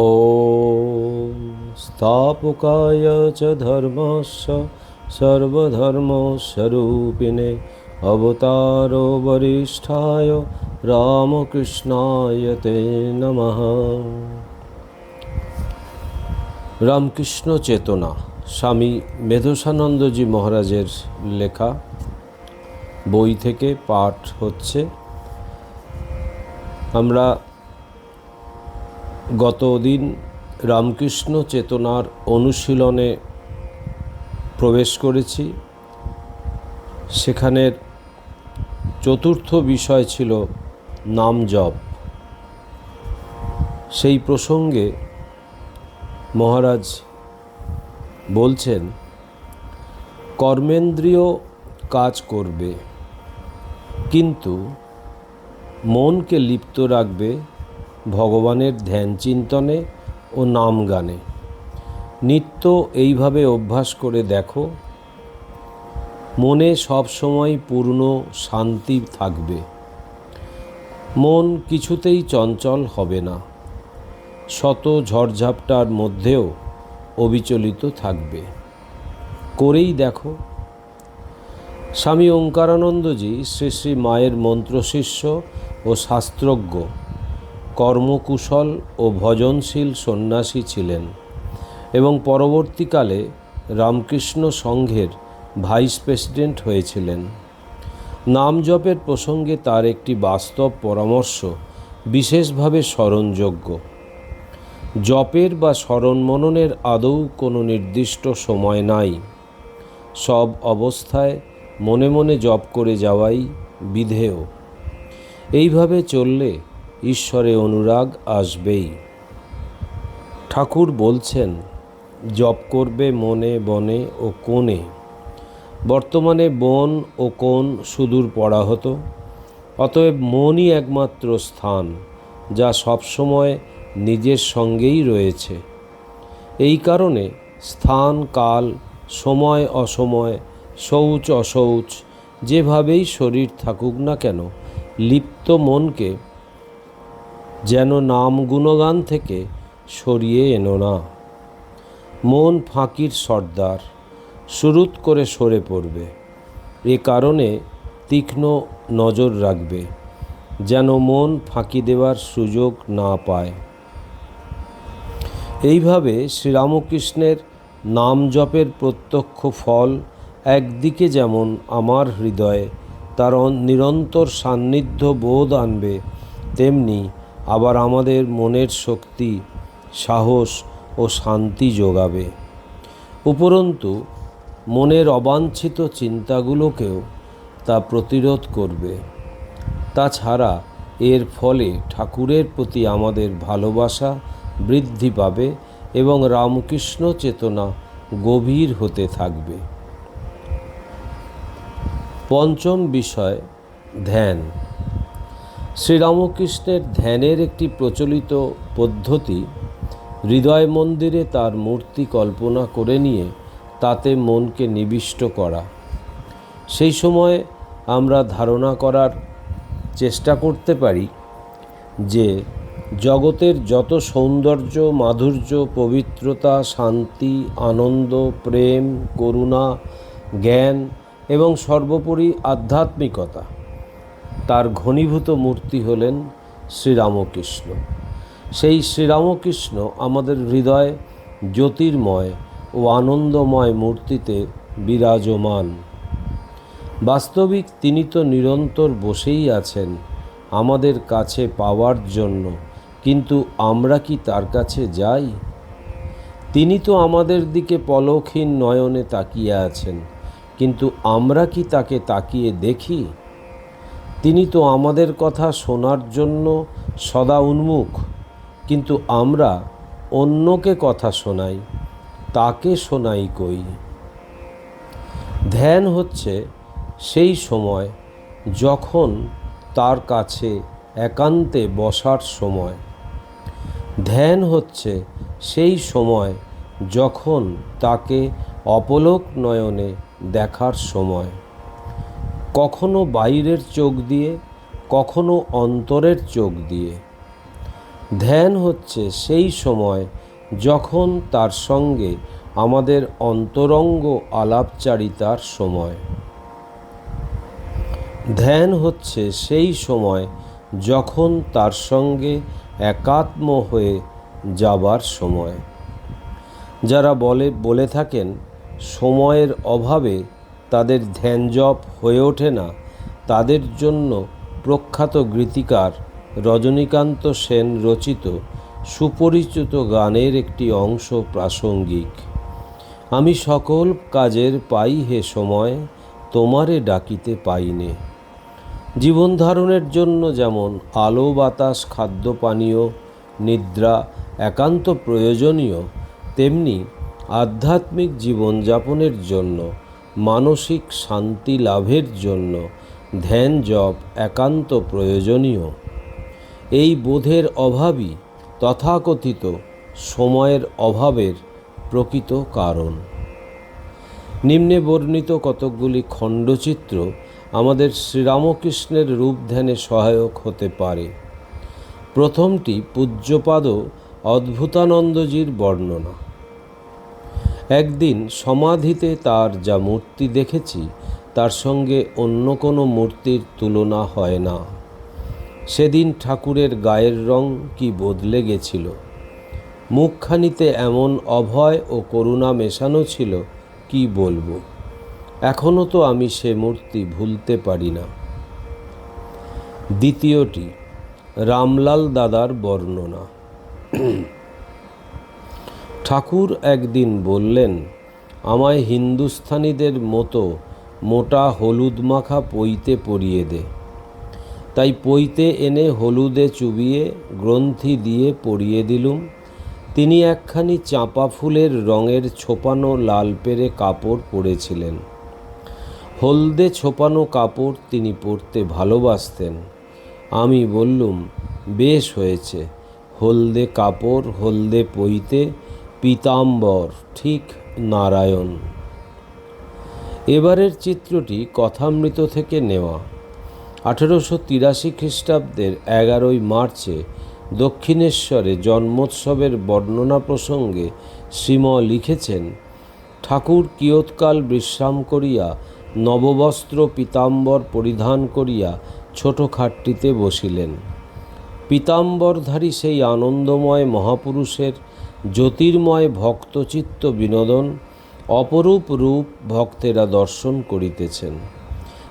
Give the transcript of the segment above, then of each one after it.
ॐ स्थापकाय च धर्मस्य सर्वधर्मस्वरूपिणे अवतारो वरिष्ठाय রামকৃষ্ণায় তে নমঃ রামকৃষ্ণ চেতনা স্বামী মেধসানন্দজি মহারাজের লেখা বই থেকে পাঠ হচ্ছে আমরা গতদিন রামকৃষ্ণ চেতনার অনুশীলনে প্রবেশ করেছি। সেখানের চতুর্থ বিষয় ছিল নাম জপ। সেই প্রসঙ্গে মহারাজ বলছেন, কর্মেন্দ্রীয় কাজ করবে, কিন্তু মনকে লিপ্ত রাখবে ভগবানের ধ্যান চিন্তনে ও নাম গানে। নিত্য এইভাবে অভ্যাস করে দেখো, মনে সব সময় পূর্ণ শান্তি থাকবে। মন কিছুতেই চঞ্চল হবে না, শত ঝড়ঝাপটার মধ্যেও অবিচলিত থাকবে। করেই দেখো। স্বামী ওঙ্কারানন্দজি শ্রী শ্রী মায়ের মন্ত্রশিষ্য ও শাস্ত্রজ্ঞ কর্মকুশল ও ভজনশীল সন্ন্যাসী ছিলেন এবং পরবর্তীকালে রামকৃষ্ণ সংঘের ভাইস প্রেসিডেন্ট হয়েছিলেন। নাম জপের প্রসঙ্গে তার একটি বাস্তব পরামর্শ বিশেষভাবে স্মরণযোগ্য। জপের বা স্মরণ মননের আদৌ কোনো নির্দিষ্ট সময় নাই। সব অবস্থায় মনে মনে জপ করে যাওয়াই বিধেয়। এইভাবে চললে ঈশ্বরে অনুরাগ আসবেই। ঠাকুর বলছেন, জপ করবে মনে বনে ও কোণে। বর্তমানে বন ও কোণ সুদূর পড়া হতো, অতএব মনই একমাত্র স্থান, যা সবসময় নিজের সঙ্গেই রয়েছে। এই কারণে স্থান, কাল, সময়, অসময়, শৌচ, অশৌচ, যেভাবেই শরীর থাকুক না কেন, লিপ্ত মনকে যেন নাম গুণগান থেকে সরিয়ে এনো না। মন ফাঁকির সর্দার, সুরুত করে সরে পড়বে। এ কারণে তীক্ষ্ণ নজর রাখবে, যেন মন ফাঁকি দেওয়ার সুযোগ না পায়। এইভাবে শ্রীরামকৃষ্ণের নাম জপের প্রত্যক্ষ ফল একদিকে যেমন আমার হৃদয়ে তার নিরন্তর সান্নিধ্য বোধ আনবে, তেমনি আবার আমাদের মনের শক্তি, সাহস ও শান্তি যোগাবে। উপরন্তু, মনের অবাঞ্ছিত চিন্তাগুলোকেও তা প্রতিরোধ করবে। তাছাড়া এর ফলে ঠাকুরের প্রতি আমাদের ভালোবাসা বৃদ্ধি পাবে এবং রামকৃষ্ণ চেতনা গভীর হতে থাকবে। পঞ্চম বিষয়, ধ্যান। শ্রীরামকৃষ্ণের ধ্যানের একটি প্রচলিত পদ্ধতি হৃদয় মন্দিরে তার মূর্তি কল্পনা করে নিয়ে তাতে মনকে নিবিষ্ট করা। সেই সময় আমরা ধারণা করার চেষ্টা করতে পারি যে জগতের যত সৌন্দর্য, মাধুর্য, পবিত্রতা, শান্তি, আনন্দ, প্রেম, করুণা, জ্ঞান এবং সর্বোপরি আধ্যাত্মিকতা তার ঘনীভূত মূর্তি হলেন শ্রীরামকৃষ্ণ। সেই শ্রীরামকৃষ্ণ আমাদের হৃদয় জ্যোতির্ময় ও আনন্দময় মূর্তিতে বিরাজমান। বাস্তবিক তিনি তো নিরন্তর বসেই আছেন আমাদের কাছে পাওয়ার জন্য, কিন্তু আমরা কি তার কাছে যাই? তিনি তো আমাদের দিকে পলকহীন নয়নে তাকিয়ে আছেন, কিন্তু আমরা কি তাকে তাকিয়ে দেখি? তিনি তো আমাদের কথা শোনার জন্য সদা উন্মুখ, কিন্তু আমরা অন্যকে কথা শোনাই, তাকে শোনাই কই। ধ্যান হচ্ছে সেই সময় যখন তার কাছে একান্তে বসার সময়। ধ্যান হচ্ছে সেই সময় যখন তাকে অপলোক নয়নে দেখার সময়। কখনো বাইরের চোখ দিয়ে, কখনো অন্তরের চোখ দিয়ে। ধ্যান হচ্ছে সেই সময় যখন তার সঙ্গে আমাদের অন্তরঙ্গ আলাপচারিতার সময়। ধ্যান হচ্ছে সেই সময় যখন তার সঙ্গে একাত্ম হয়ে যাবার সময়। যারা বলে বলে থাকেন, সময়ের অভাবে তাদের ধ্যান জপ হয়ে ওঠে না, তাদের জন্য প্রখ্যাত গীতিকার রজনীকান্ত সেন রচিত সুপরিচিত গানের একটি অংশ প্রাসঙ্গিক। আমি সকল কাজের পাই হে সময়, তোমারে ডাকিতে পাইনে জীবন ধারণের জন্য যেমন আলো, বাতাস, খাদ্য, পানীয়, নিদ্রা, একান্ত প্রয়োজনীয়, তেমনি আধ্যাত্মিক জীবনযাপনের জন্য মানসিক শান্তি লাভের জন্য ধ্যান জপ একান্ত প্রয়োজনীয়। এই বোধের অভাবই তথাকথিত সময়ের অভাবের প্রকৃত কারণ। নিম্নে বর্ণিত কতকগুলি খণ্ডচিত্র আমাদের শ্রীরামকৃষ্ণের রূপ ধ্যানে সহায়ক হতে পারে। প্রথমটি পূজ্যপাদ অদ্ভুতানন্দজির বর্ণনা। একদিন সমাধিতে তার যা মূর্তি দেখেছি, তার সঙ্গে অন্য কোনো মূর্তির তুলনা হয় না। সেদিন ঠাকুরের গায়ের রং কি বদলে গেছিল? মুখখানিতে এমন অভয় ও করুণা মেশানো ছিল, কি বলব? এখনও তো আমি সে মূর্তি ভুলতে পারি না। দ্বিতীয়টি, রামলাল দাদার বর্ণনা। ঠাকুর একদিন বললেন, আমায় হিন্দুস্থানিদের মতো মোটা হলুদ মাখা পইতে পরিয়ে দে। তাই পইতে এনে হলুদে চুবিয়ে গ্রন্থি দিয়ে পরিয়ে দিলুম। তিনি একখানি চাঁপা ফুলের রঙের ছোপানো লাল পেরে কাপড় পরেছিলেন। হলদে ছোপানো কাপড় তিনি পরতে ভালোবাসতেন। আমি বললুম, বেশ হয়েছে, হলদে কাপড়, হলদে পইতে পীতাম্বর, ঠিক নারায়ণ। এবারের চিত্রটি কথামৃত থেকে নেওয়া। আঠেরোশো তিরাশি খ্রিস্টাব্দের এগারোই মার্চে দক্ষিণেশ্বরে জন্মোৎসবের বর্ণনা প্রসঙ্গে শ্রীম লিখেছেন, ঠাকুর কিয়ৎকাল বিশ্রাম করিয়া নববস্ত্র পীতাম্বর পরিধান করিয়া ছোট খাটটিতে বসিলেন। পীতাম্বরধারী সেই আনন্দময় মহাপুরুষের জ্যোতির্ময় ভক্তচিত্ত বিনোদন অপরূপ রূপ ভক্তেরা দর্শন করিতেছেন।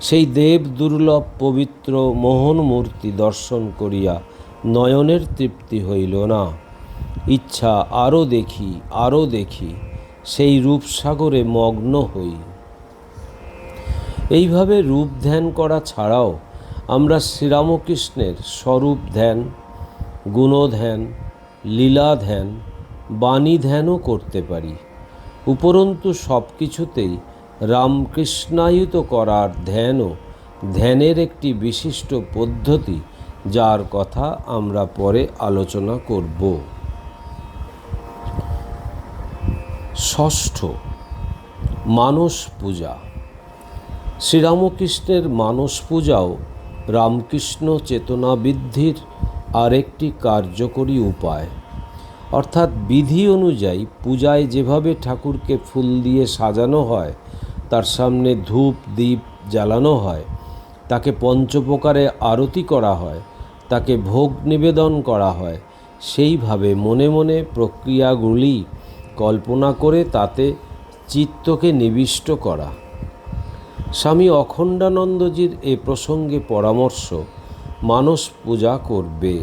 সেই দেব দুর্লভ পবিত্র মোহন মূর্তি দর্শন করিয়া নয়নের তৃপ্তি হইল না। ইচ্ছা আরও দেখি আরও দেখি, সেই রূপসাগরে মগ্ন হই। এইভাবে রূপ ধ্যান করা ছাড়াও আমরা শ্রীরামকৃষ্ণের স্বরূপ ধ্যান গুণধ্যান লীলা ধ্যান বাণী ধ্যানও করতে পারি। উপরন্তু সব কিছুতেই রামকৃষ্ণায়িত করার ধ্যানও ধ্যানের একটি বিশিষ্ট পদ্ধতি যার কথা আমরা পরে আলোচনা করব। ষষ্ঠ, মানস পূজা। শ্রীরামকৃষ্ণের মানস পূজাও রামকৃষ্ণ চেতনা বৃদ্ধির আরেকটি কার্যকরী উপায়। অর্থাৎ বিধি অনুযায়ী পূজায় যেভাবে ঠাকুরকে ফুল দিয়ে সাজানো হয়, তার সামনে ধূপ দ্বীপ জ্বালানো হয়, তাকে পঞ্চপ্রকারে আরতি করা হয়, তাকে ভোগ নিবেদন করা হয়, সেইভাবে মনে মনে প্রক্রিয়াগুলি কল্পনা করে তাতে চিত্তকে নিবিষ্ট করা। স্বামী অখণ্ডানন্দজির এ প্রসঙ্গে পরামর্শ, মানস পূজা করবে।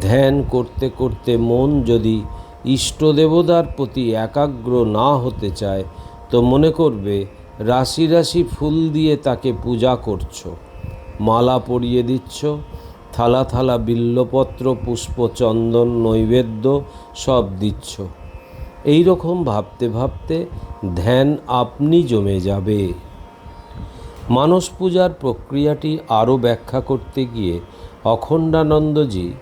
ধ্যান করতে করতে মন যদি ইষ্টদেবতার প্রতি একাগ্র না হতে চায়, তো মনে করবে রাশি রাশি ফুল দিয়ে তাকে পূজা করছ। মালা পরিয়ে দিচ্ছ, থালা থালা বিল্লপত্র, পুষ্প চন্দন, নৈবেদ্য সব দিচ্ছ। এই রকম ভাবতে ভাবতে ধ্যান আপনি জমে যাবে। মানস পূজার প্রক্রিয়াটি আরও ব্যাখ্যা করতে গিয়ে অখণ্ডানন্দজি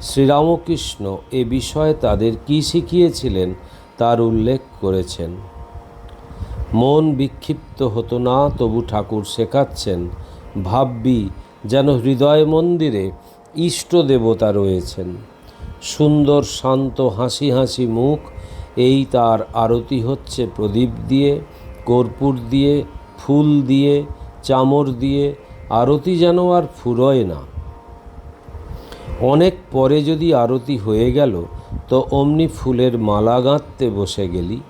শ্রীরামকৃষ্ণ এ বিষয়ে তাদের কি শিখিয়েছিলেন তার উল্লেখ করেছেন। মন বিক্ষিপ্ত হতো না, তবু ঠাকুর শেখাচ্ছেন। ভাববি যেন হৃদয় মন্দিরে ইষ্ট দেবতা রয়েছেন। সুন্দর, শান্ত, হাসি হাসি মুখ, এই তার আরতি হচ্ছে প্রদীপ দিয়ে, কর্পূর দিয়ে, ফুল দিয়ে, চামর দিয়ে। আরতি যেন আর ফুরোয় না। অনেক পরে যদি আরতি হয়ে গেল, তো অমনি ফুলের মালা গাঁথতে বসে গেলি।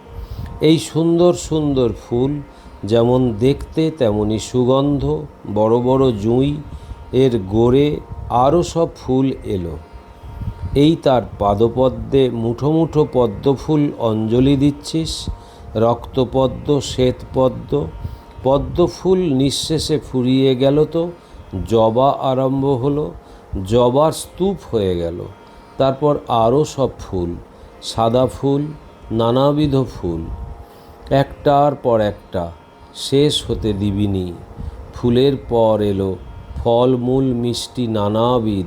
এই সুন্দর সুন্দর ফুল যেমন দেখতে তেমনি সুগন্ধ, বড় বড় জুঁই, এর গোড়ে আরও সব ফুল এলো। এই তার পাদপদ্মে মুঠো মুঠো পদ্মফুল অঞ্জলি দিচ্ছিস, রক্তপদ্ম, শ্বেতপদ্ম, পদ্মফুল নিঃশেষে ফুরিয়ে গেল তো, জবা আরম্ভ হলো। জবার স্তূপ হয়ে গেল। তারপর আরও সব ফুল, সাদা ফুল, নানাবিধ ফুল। একটার পর একটা, শেষ হতে দিবিনি। ফুলের পর এলো ফল মূল মিষ্টি, নানাবিধ।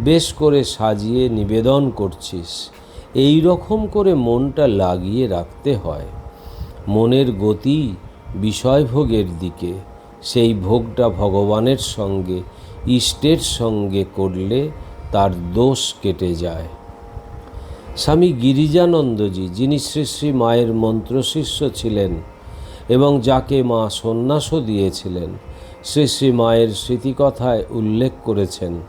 বেশ করে সাজিয়ে নিবেদন করছিস। এই রকম করে মনটা লাগিয়ে রাখতে হয়। মনের গতি বিষয়ভোগের দিকে, সেই ভোগটা ভগবানের সঙ্গে ইষ্টের সঙ্গে করলে তার দোষ কেটে যায়। স্বামী গিরিজানন্দজি, যিনি শ্রী শ্রী মায়ের মন্ত্রশিষ্য ছিলেন এবং যাকে মা সন্ন্যাসও দিয়েছিলেন, শ্রী শ্রী মায়ের স্মৃতিকথায় উল্লেখ করেছেন,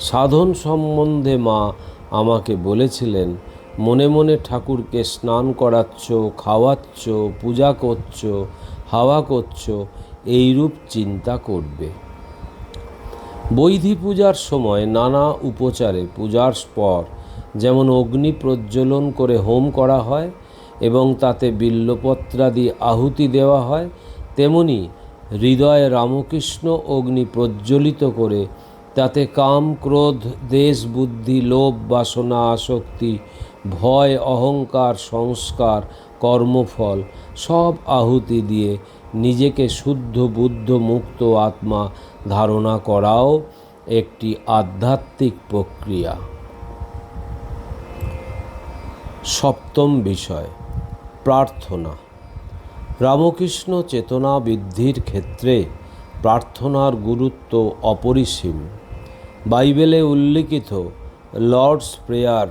সাধন সম্বন্ধে মা আমাকে বলেছিলেন, মনে মনে ঠাকুরকে স্নান করাচ্ছ, খাওয়াচ্ছ, পূজা করছ, হাওয়া করছ, এইরূপ চিন্তা করবে। বৈধি পূজার সময় নানা উপচারে পূজার পর যেমন অগ্নি প্রজ্বলন করে হোম করা হয় এবং তাতে বিল্লপত্রাদি আহুতি দেওয়া হয়, তেমনি হৃদয়ে রামকৃষ্ণ অগ্নি প্রজ্বলিত করে তাতে কাম, ক্রোধ, দেশ, বুদ্ধি, লোভ, বাসনা, আসক্তি, ভয়, অহংকার, সংস্কার, কর্মফল সব আহুতি দিয়ে নিজেকে শুদ্ধ, বুদ্ধ, মুক্ত আত্মা ধারণা করাও একটি আধ্যাত্মিক প্রক্রিয়া। সপ্তম বিষয়, প্রার্থনা। রামকৃষ্ণ চেতনা বৃদ্ধির ক্ষেত্রে প্রার্থনার গুরুত্ব অপরিসীম। বাইবেলে উল্লিখিত লর্ডস প্রেয়ার,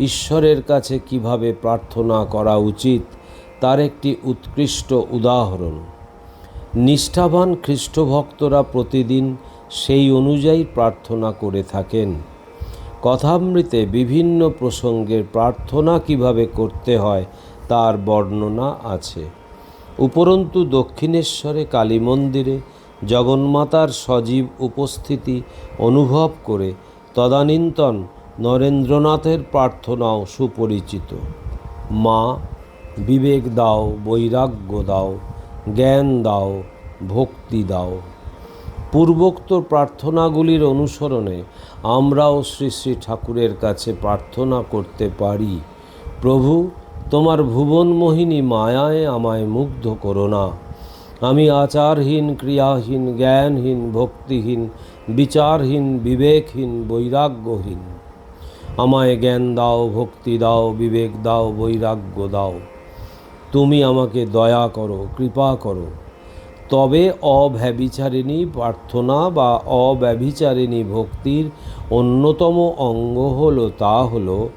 ঈশ্বরের কাছে কীভাবে প্রার্থনা করা উচিত, তার একটি উৎকৃষ্ট উদাহরণ। নিষ্ঠাবান খ্রিস্টভক্তরা প্রতিদিন সেই অনুযায়ী প্রার্থনা করে থাকেন। কথামৃতে বিভিন্ন প্রসঙ্গের প্রার্থনা কীভাবে করতে হয় তার বর্ণনা আছে। উপরন্তু দক্ষিণেশ্বরে কালী মন্দিরে জগন্মাতার সজীব উপস্থিতি অনুভব করে তদানীন্তন নরেন্দ্রনাথের প্রার্থনাও সুপরিচিত। মা, বিবেক দাও, বৈরাগ্য দাও জ্ঞান দাও, ভক্তি দাও। পূর্বোক্ত প্রার্থনাগুলির অনুসরণে আমরাও শ্রী শ্রী ঠাকুরের কাছে প্রার্থনা করতে পারি। প্রভু, তোমার ভুবনমোহিনী মায়ায় আমায় মুগ্ধ করো না। আমি আচারহীন, ক্রিয়াহীন, জ্ঞানহীন, ভক্তিহীন, বিচারহীন, বিবেকহীন, বৈরাগ্যহীন। আমায় জ্ঞান দাও, ভক্তি দাও, বিবেক দাও, বৈরাগ্য দাও। তুমি আমাকে দয়া করো, কৃপা করো। তবে অব্যভিচারিণী প্রার্থনা বা অব্যভিচারিণী ভক্তির অন্যতম অঙ্গ হলো, তা হলো,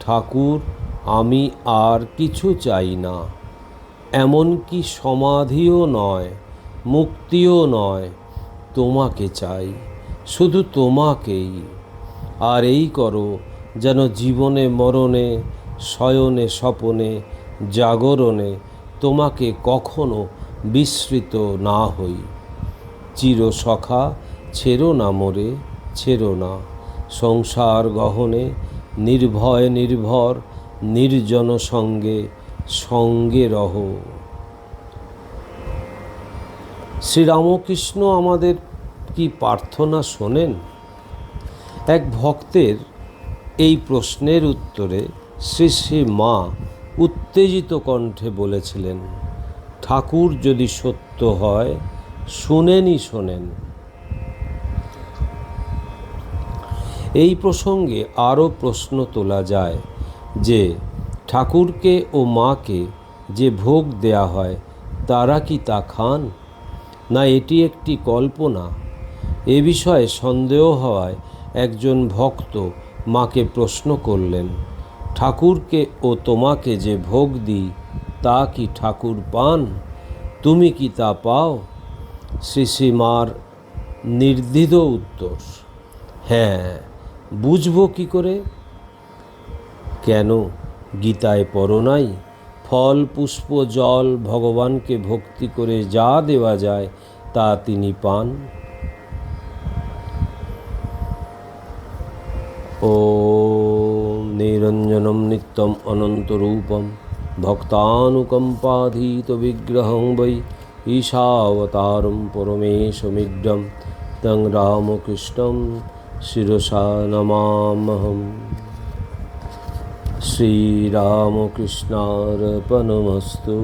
ঠাকুর, আমি আর কিছু চাই না। এমনকি সমাধিও নয়, মুক্তিও নয়, তোমাকে চাই, শুধু তোমাকেই। আর এই করো, যেন জীবনে, মরণে, শয়নে, স্বপনে জাগরণে তোমাকে কখনো বিস্মৃত না হই। চিরসখা ছেড়ো না মোরে, ছেড়ো না। সংসার গহনে নির্ভয় নির্ভর, নির্জন সঙ্গে সঙ্গে রহ। শ্রীরামকৃষ্ণ আমাদের কি প্রার্থনা শোনেন? এক ভক্তের এই প্রশ্নের উত্তরে শ্রী শ্রী মা উত্তেজিত কণ্ঠে বলেছিলেন, ঠাকুর যদি সত্য হয়, শুনেনই শোনেন। এই প্রসঙ্গে আরও প্রশ্ন তোলা যায় যে, ঠাকুরকে ও মাকে যে ভোগ দেয়া হয়, তারা কি তা খান? না, এটি একটি কল্পনা। এ বিষয়ে সন্দেহ হওয়ায় একজন ভক্ত মাকে প্রশ্ন করলেন ঠাকুরকে ও তোমাকে যে ভোগ দিই, তা কি ঠাকুর পান? তুমি কি তা পাও? শ্রী শ্রীমার নির্দ্বিধ উত্তর। হ্যাঁ বুঝব কি করে? কেন গীতায় পড়ো নাই? ফল, পুষ্প, জল ভগবানকে ভক্তি করে যা দেওয়া যায়, তা তিনি পান। ॐ নিরঞ্জনম নিত্যম অনন্তরূপম। ভক্তানুকম্পাধীতবিগ্রহং বৈ ঈশাবতারম পরমেশমিগ্রম। তং রামকৃষ্ণম শিরসা নমামহম শ্রীরামকৃষ্ণার্পণমস্তু।